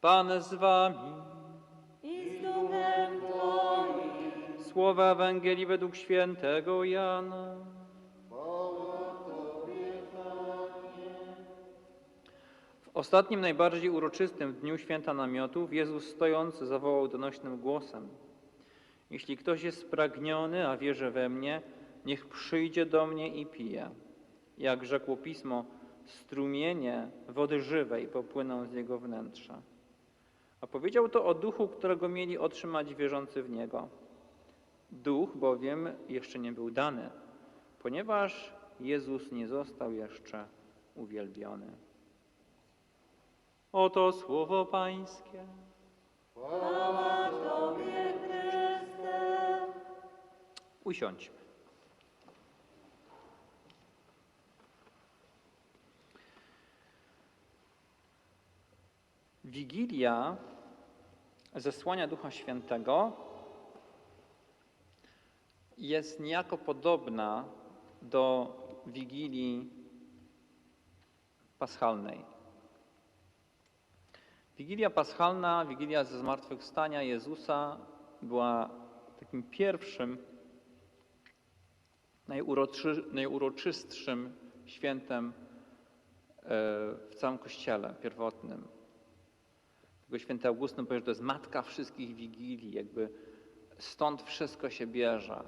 Pan z wami. i z duchem Twoim. Słowa Ewangelii według świętego Jana. W ostatnim, najbardziej uroczystym dniu święta namiotów Jezus stojąc zawołał donośnym głosem. Jeśli ktoś jest spragniony, a wierzy we mnie, niech przyjdzie do mnie i pije. Jak rzekło Pismo, strumienie wody żywej popłyną z jego wnętrza. A powiedział to o duchu, którego mieli otrzymać wierzący w niego. Duch bowiem jeszcze nie był dany, ponieważ Jezus nie został jeszcze uwielbiony. Oto słowo Pańskie. Chwała Tobie, Chryste. Usiądźmy. Wigilia zesłania Ducha Świętego jest niejako podobna do Wigilii Paschalnej. Wigilia Paschalna, Wigilia ze zmartwychwstania Jezusa była takim pierwszym najuroczy, najuroczystszym świętem e, w całym Kościele pierwotnym. Tego święty Augustyn powiedział, że to jest matka wszystkich wigilii, jakby stąd wszystko się bierze.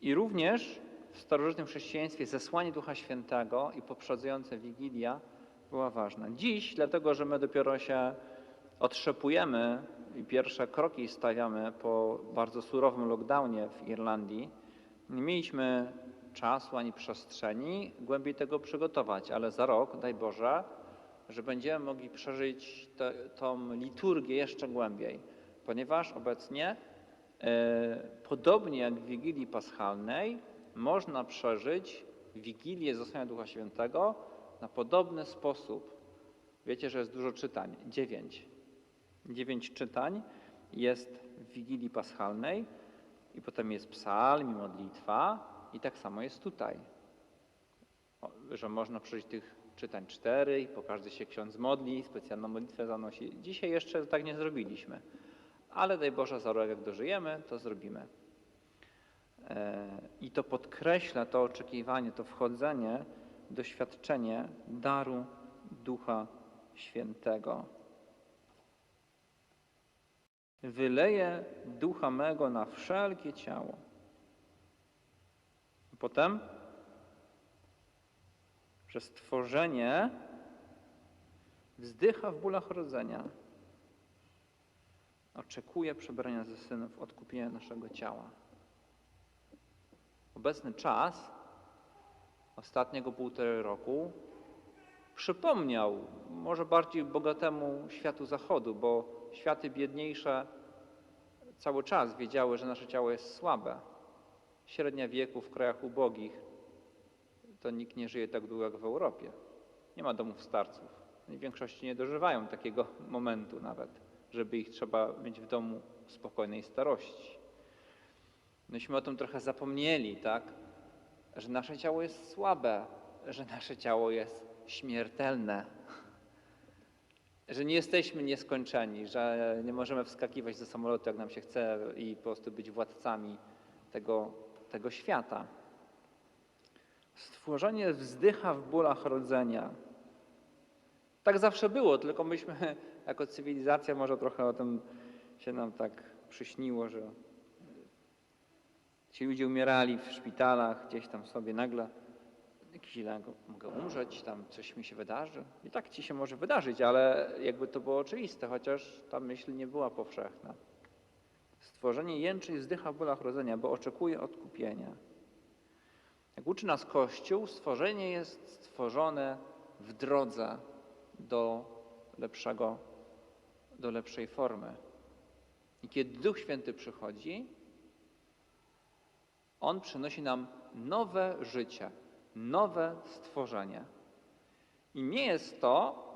I również w starożytnym chrześcijaństwie zesłanie Ducha Świętego i poprzedzające Wigilia była ważna. Dziś, dlatego że my dopiero się otrzepujemy i pierwsze kroki stawiamy po bardzo surowym lockdownie w Irlandii, nie mieliśmy czasu ani przestrzeni głębiej tego przygotować, ale za rok, daj Boże, że będziemy mogli przeżyć te, tą liturgię jeszcze głębiej, ponieważ obecnie, e, podobnie jak w Wigilii Paschalnej, można przeżyć Wigilię Zesłania Ducha Świętego na podobny sposób. Wiecie, że jest dużo czytań, dziewięć. Dziewięć czytań jest w Wigilii Paschalnej i potem jest psalm i modlitwa i tak samo jest tutaj. Że można przeżyć tych czytań cztery i po każdy się ksiądz modli, specjalną modlitwę zanosi. Dzisiaj jeszcze tak nie zrobiliśmy, ale daj Boże za rok jak dożyjemy, to zrobimy. E, I to podkreśla to oczekiwanie, to wchodzenie, doświadczenie daru Ducha Świętego. Wyleję ducha mego na wszelkie ciało. Potem, że stworzenie wzdycha w bólach rodzenia, oczekuje przebrania ze synów, odkupienia naszego ciała. Obecny czas ostatniego półtorej roku przypomniał może bardziej bogatemu światu zachodu, bo światy biedniejsze cały czas wiedziały, że nasze ciało jest słabe. Średnia wieku w krajach ubogich to nikt nie żyje tak długo jak w Europie. Nie ma domów starców. W większości nie dożywają takiego momentu nawet, żeby ich trzeba mieć w domu w spokojnej starości. Myśmy o tym trochę zapomnieli, tak? Że nasze ciało jest słabe, że nasze ciało jest śmiertelne, że nie jesteśmy nieskończeni, że nie możemy wskakiwać do samolotu, jak nam się chce i po prostu być władcami tego, tego świata. Stworzenie wzdycha w bólach rodzenia. Tak zawsze było, tylko myśmy jako cywilizacja może trochę o tym się nam tak przyśniło, że ci ludzie umierali w szpitalach, gdzieś tam sobie nagle jakiś mogę umrzeć, tam coś mi się wydarzy. I tak ci się może wydarzyć, ale jakby to było oczywiste, chociaż ta myśl nie była powszechna. Stworzenie jęczy i wzdycha w bólach rodzenia, bo oczekuje odkupienia. Jak uczy nas Kościół, stworzenie jest stworzone w drodze do lepszego, do lepszej formy. I kiedy Duch Święty przychodzi, On przynosi nam nowe życie, nowe stworzenie. I nie jest to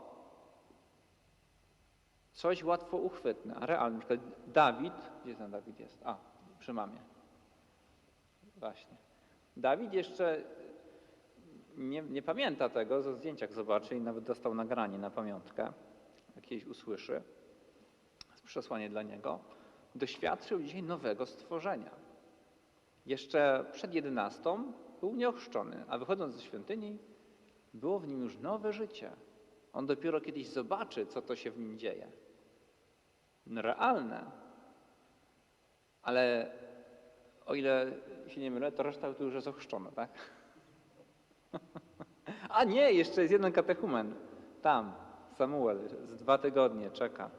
coś łatwo uchwytne, a realne. Na przykład Dawid, gdzie ten Dawid jest? A, przy mamie. Właśnie. Dawid jeszcze nie, nie pamięta tego, ze zdjęciach zobaczy i nawet dostał nagranie na pamiątkę. jakieś usłyszy, przesłanie dla niego, doświadczył dzisiaj nowego stworzenia. Jeszcze przed jedenastą był nieochrzczony, a wychodząc ze świątyni, było w nim już nowe życie. On dopiero kiedyś zobaczy, co to się w nim dzieje. No, realne. Ale o ile się nie mylę, to reszta to już jest ochrzczona, tak? A nie, jeszcze jest jeden katechumen. Tam, Samuel, z dwa tygodnie czeka.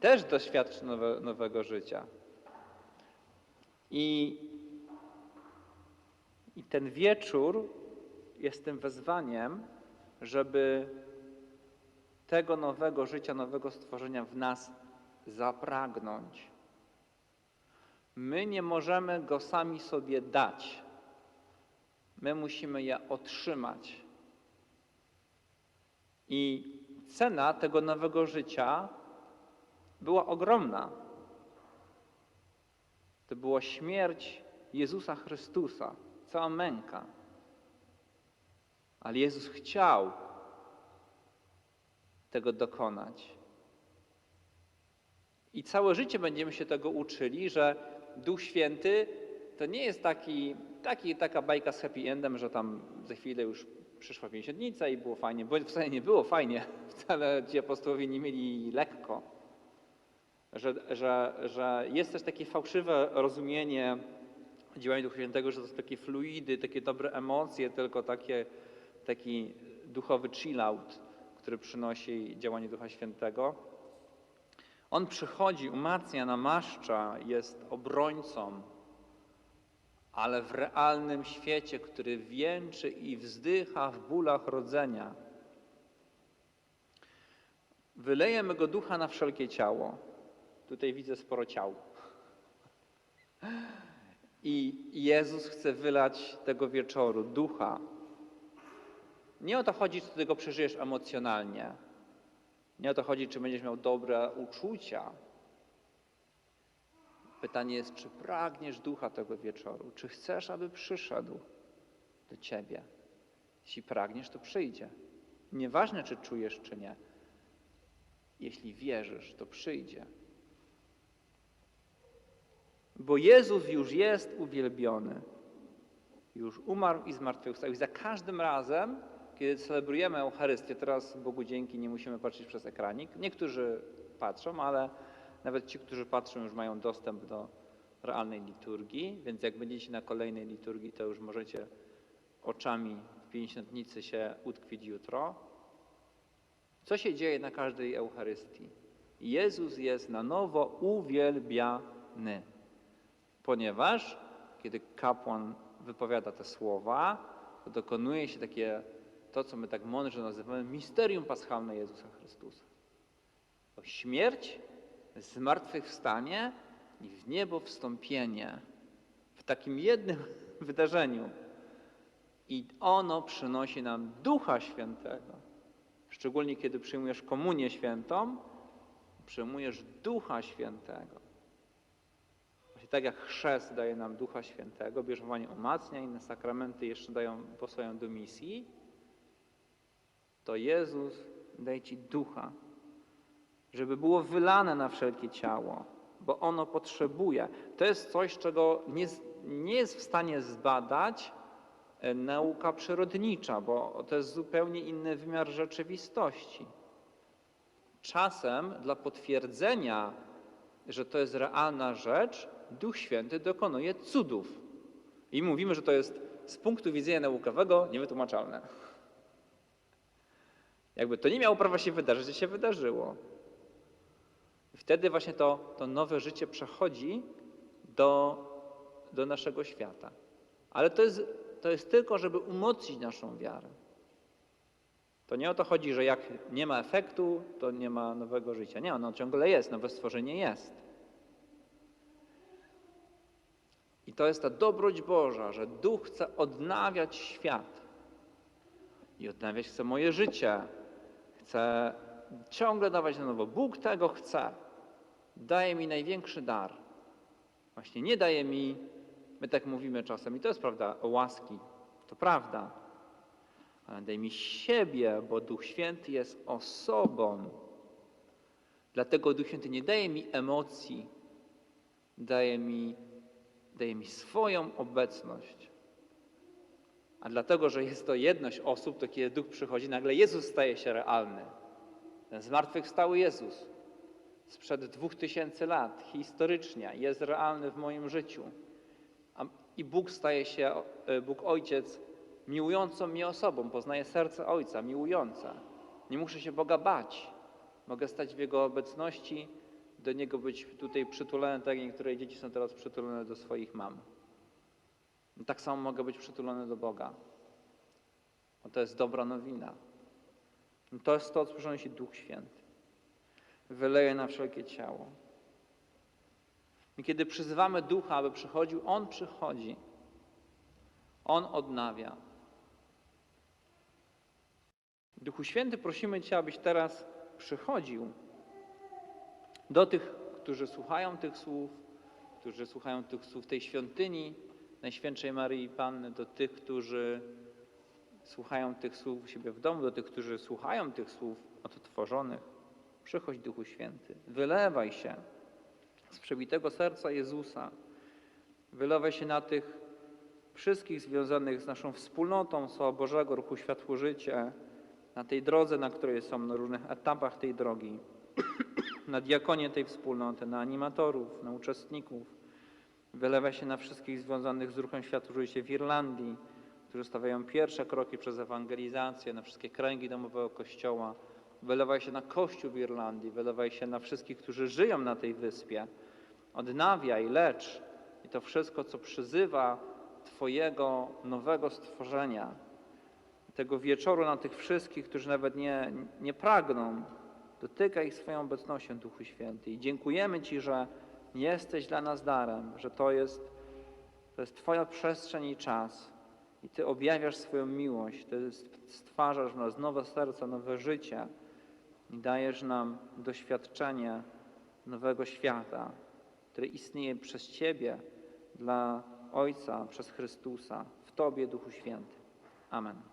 Też doświadczy nowe, nowego życia. I, I ten wieczór jest tym wezwaniem, żeby tego nowego życia, nowego stworzenia w nas zapragnąć. My nie możemy go sami sobie dać. My musimy je otrzymać. I cena tego nowego życia była ogromna. To była śmierć Jezusa Chrystusa, cała męka. Ale Jezus chciał tego dokonać. I całe życie będziemy się tego uczyli, że Duch Święty to nie jest taki, taki, taka bajka z happy endem, że tam za chwilę już przyszła pięćdziesiętnica i było fajnie, bo wcale nie było fajnie, wcale ci apostołowie nie mieli lekko. Że, że, że jest też takie fałszywe rozumienie działania Ducha Świętego, że to są takie fluidy, takie dobre emocje, tylko takie, taki duchowy chill-out, który przynosi działanie Ducha Świętego. On przychodzi, umacnia, namaszcza, jest obrońcą, ale w realnym świecie, który wieńczy i wzdycha w bólach rodzenia. Wyleje mego ducha na wszelkie ciało. Tutaj widzę sporo ciał. I Jezus chce wylać tego wieczoru ducha. Nie o to chodzi, czy ty tego przeżyjesz emocjonalnie. Nie o to chodzi, czy będziesz miał dobre uczucia. Pytanie jest, czy pragniesz ducha tego wieczoru? Czy chcesz, aby przyszedł do ciebie? Jeśli pragniesz, to przyjdzie. Nieważne, czy czujesz, czy nie. Jeśli wierzysz, to przyjdzie. Bo Jezus już jest uwielbiony. Już umarł i zmartwychwstał. I za każdym razem, kiedy celebrujemy Eucharystię, teraz Bogu dzięki nie musimy patrzeć przez ekranik. Niektórzy patrzą, ale nawet ci, którzy patrzą, już mają dostęp do realnej liturgii, więc jak będziecie na kolejnej liturgii, to już możecie oczami w pięćdziesiątnicy się utkwić jutro. Co się dzieje na każdej Eucharystii? Jezus jest na nowo uwielbiany, ponieważ kiedy kapłan wypowiada te słowa, to dokonuje się takie, to co my tak mądrze nazywamy, misterium paschalne Jezusa Chrystusa. To śmierć, zmartwychwstanie i w niebo wstąpienie w takim jednym wydarzeniu. I ono przynosi nam Ducha Świętego. Szczególnie kiedy przyjmujesz komunię świętą, przyjmujesz Ducha Świętego. Właśnie tak jak chrzest daje nam Ducha Świętego, bierzmowanie umacnia, inne sakramenty jeszcze dają, posłają do misji, to Jezus daje Ci Ducha, żeby było wylane na wszelkie ciało, bo ono potrzebuje. To jest coś, czego nie, nie jest w stanie zbadać e, nauka przyrodnicza, bo to jest zupełnie inny wymiar rzeczywistości. Czasem dla potwierdzenia, że to jest realna rzecz, Duch Święty dokonuje cudów. I mówimy, że to jest z punktu widzenia naukowego niewytłumaczalne. Jakby to nie miało prawa się wydarzyć, to się wydarzyło. I wtedy właśnie to, to nowe życie przechodzi do, do naszego świata. Ale to jest, to jest tylko, żeby umocnić naszą wiarę. To nie o to chodzi, że jak nie ma efektu, to nie ma nowego życia. Nie, ono ciągle jest, nowe stworzenie jest. I to jest ta dobroć Boża, że Duch chce odnawiać świat. I odnawiać chce moje życie. Chce ciągle dawać na nowo. Bóg tego chce. Daje mi największy dar. Właśnie nie daje mi, my tak mówimy czasem, i to jest prawda, łaski. To prawda. ale daj mi siebie, bo Duch Święty jest osobą. Dlatego Duch Święty nie daje mi emocji, daje mi, daje mi swoją obecność. A dlatego, że jest to jedność osób, to kiedy Duch przychodzi, nagle Jezus staje się realny. Ten zmartwychwstały Jezus sprzed dwóch tysięcy lat, historycznie, jest realny w moim życiu. I Bóg staje się, e, Bóg Ojciec, miłującą mnie osobą, poznaje serce Ojca, miłujące. Nie muszę się Boga bać. Mogę stać w Jego obecności, do Niego być tutaj przytulony, tak jak niektóre dzieci są teraz przytulone do swoich mam. I tak samo mogę być przytulony do Boga. Bo to jest dobra nowina. I to jest to, co przynosi Duch Święty. Wyleje na wszelkie ciało. I kiedy przyzywamy Ducha, aby przychodził, On przychodzi. On odnawia. Duchu Święty, prosimy Cię, abyś teraz przychodził do tych, którzy słuchają tych słów, którzy słuchają tych słów tej świątyni Najświętszej Maryi Panny, do tych, którzy słuchają tych słów u siebie w domu, do tych, którzy słuchają tych słów odtworzonych. Przychodź Duchu Święty, wylewaj się z przebitego serca Jezusa, wylewaj się na tych wszystkich związanych z naszą wspólnotą Słowa Bożego, Ruchu Światło Życie, na tej drodze, na której są, na różnych etapach tej drogi, na diakonię tej wspólnoty, na animatorów, na uczestników. Wylewa się na wszystkich związanych z Ruchem Światło Życie w Irlandii, którzy stawiają pierwsze kroki przez ewangelizację, na wszystkie kręgi domowego Kościoła. Wylewaj się na Kościół w Irlandii, wylewaj się na wszystkich, którzy żyją na tej wyspie. Odnawiaj, lecz i to wszystko, co przyzywa Twojego nowego stworzenia, tego wieczoru na tych wszystkich, którzy nawet nie, nie pragną. Dotykaj ich swoją obecnością, Duchu Święty. I dziękujemy Ci, że jesteś dla nas darem, że to jest, to jest Twoja przestrzeń i czas. I Ty objawiasz swoją miłość, Ty stwarzasz w nas nowe serce, nowe życie i dajesz nam doświadczenie nowego świata, który istnieje przez Ciebie, dla Ojca, przez Chrystusa, w Tobie, Duchu Święty. Amen.